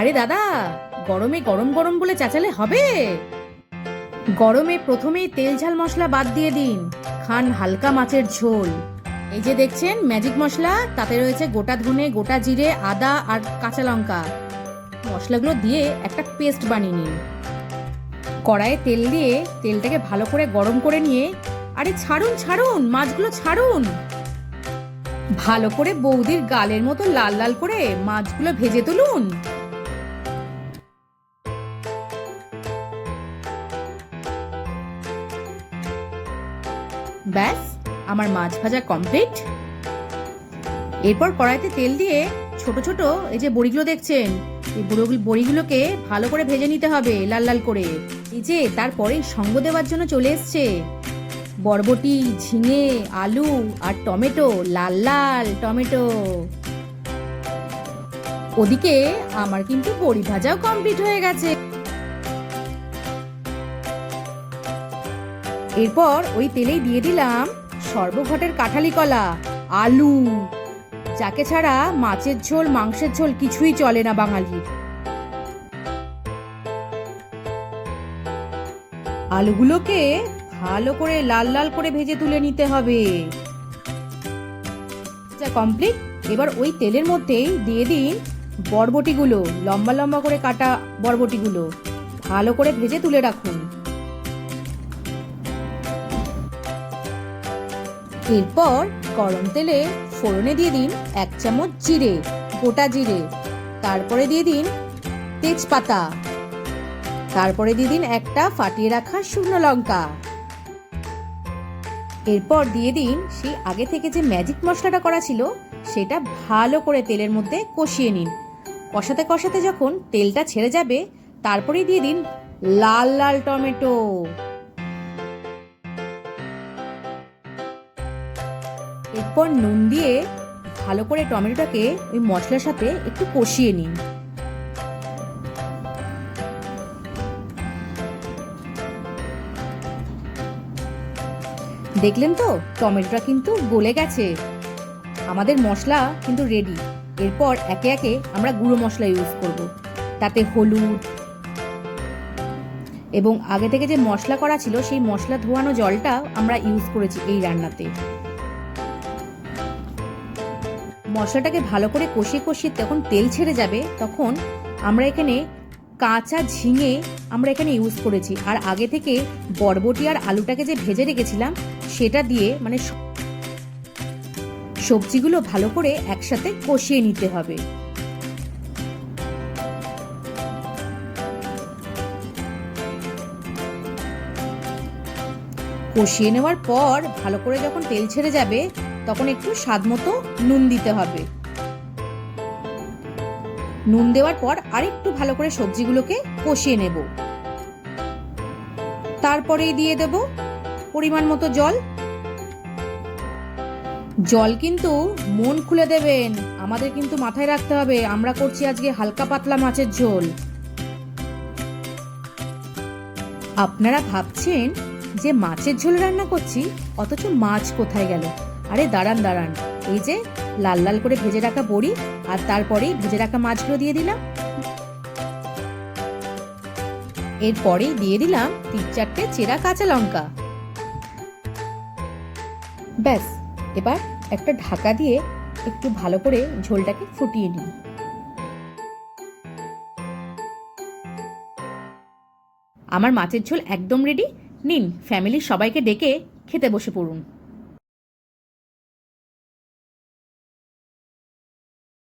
আরে দাদা, গরমে গরম গরম বলে চাচালে হবে? গরমে প্রথমেই তেল ঝাল মশলা বাদ দিয়ে দিন। খান হালকা মাছের ঝোল। এই যে দেখছেন ম্যাজিক মশলা, তাতে রয়েছে গোটা ধনে, গোটা জিরে, আদা আর কাঁচা লঙ্কা। মশলাগুলো দিয়ে একটা পেস্ট বানিয়ে নিন। কড়াইয়ে তেল দিয়ে তেলটাকে ভালো করে গরম করে নিয়ে, আরে ছাড়ুন ছাড়ুন, মাছগুলো ছাড়ুন। ভালো করে বৌদির গালের মতো লাল লাল করে মাছগুলো ভেজে তুলুন। ব্যাস, আমার মাছ ভাজা কমপ্লিট এরপর কড়াইতে তেল দিয়ে ছোট ছোট এই যে বড়িগুলো দেখছেন, এই বড়িগুলো বড়িগুলোকে ভালো করে ভেজে নিতে হবে লাল লাল করে। এই যে তারপরে সঙ্গ দেওয়ার জন্য চলে এসছে। বরবটি, ঝিঙে, আলু আর টমেটো, লাল লাল টমেটো। ওদিকে আমার কিন্তু বড়ি ভাজাও কমপ্লিট হয়ে গেছে। এরপর ওই তেলেই দিয়ে দিলাম সর্বঘটের কাঁঠালি কলা, আলু। যাকে ছাড়া মাছের ঝোল, মাংসের ঝোল কিছুই চলে না বাঙালির। আলুগুলোকে ভালো করে লাল লাল করে ভেজে তুলে নিতে হবে। কমপ্লিট এবার ওই তেলের মধ্যেই দিয়ে দিন বরবটিগুলো, লম্বা লম্বা করে কাটা বরবটিগুলো। ভালো করে ভেজে তুলে রাখুন। এরপর গরম তেলে ফোড়নে দিয়ে দিন এক চামচ জিরে, গোটা জিরে। তারপরে দিয়ে দিন তেজপাতা। তারপরে দিয়ে দিন একটা ফাটিয়ে রাখা শুকনো লঙ্কা। এরপর দিয়ে দিন সেই আগে থেকে যে ম্যাজিক মশলাটা করা ছিল, সেটা ভালো করে তেলের মধ্যে কষিয়ে নিন। কষাতে কষাতে যখন তেলটা ছেড়ে যাবে তারপরে দিয়ে দিন লাল লাল টমেটো। এরপর নুন দিয়ে ভালো করে টমেটোটাকে ওই মশলার সাথে একটু কষিয়ে নিন। দেখলেন তো? টমেটোটা কিন্তু গলে গেছে। আমাদের মশলা কিন্তু রেডি এরপর একে একে আমরা গুঁড়ো মশলা ইউজ করব। তাতে হলুদ এবং আগে থেকে যে মশলা করা ছিল, সেই মশলা ধোয়ানো জলটা আমরা ইউজ করেছি এই রান্নাতে। মশলাটাকে ভালো করে কষিয়ে কষিয়ে তখন তেল ছেড়ে যাবে, তখন আমরা এখানে কাঁচা ঝিঙে আমরা এখানে ইউজ করেছি। আর আগে থেকে বরবটি আর আলুটাকে যে ভেজে রেখেছিলাম, সেটা দিয়ে মানে সবজিগুলো ভালো করে একসাথে কষিয়ে নিতে হবে। কষিয়ে নেওয়ার পর ভালো করে যখন তেল ছেড়ে যাবে তখন একটু স্বাদ মতো নুন দিতে হবে। নুন দেওয়ার পর আরেকটু ভালো করে সবজিগুলোকে কষিয়ে নেব। তারপরেই দিয়ে দেব পরিমাণ মতো জল। জল কিন্তু মন খুলে দেবেন, আমাদের কিন্তু মাথায় রাখতে হবে, আমরা করছি আজকে হালকা পাতলা মাছের ঝোল। আপনারা ভাবছেন যে মাছের ঝোল রান্না করছি, অথচ মাছ কোথায় গেল? আরে দাঁড়ান দাঁড়ান। এই যে লাল লাল করে ভেজে রাখা বড়ি আর তারপরেই ভেজে রাখা মাছগুলো দিয়ে দিলাম। এরপরেই দিয়ে দিলাম তিন চারটে চেরা কাঁচা লঙ্কা। ব্যাস, এবার একটা ঢাকা দিয়ে একটু ভালো করে ঝোলটাকে ফুটিয়ে নিন আমার মাছের ঝোল একদম রেডি নিন ফ্যামিলির সবাইকে ডেকে খেতে বসে পড়ুন।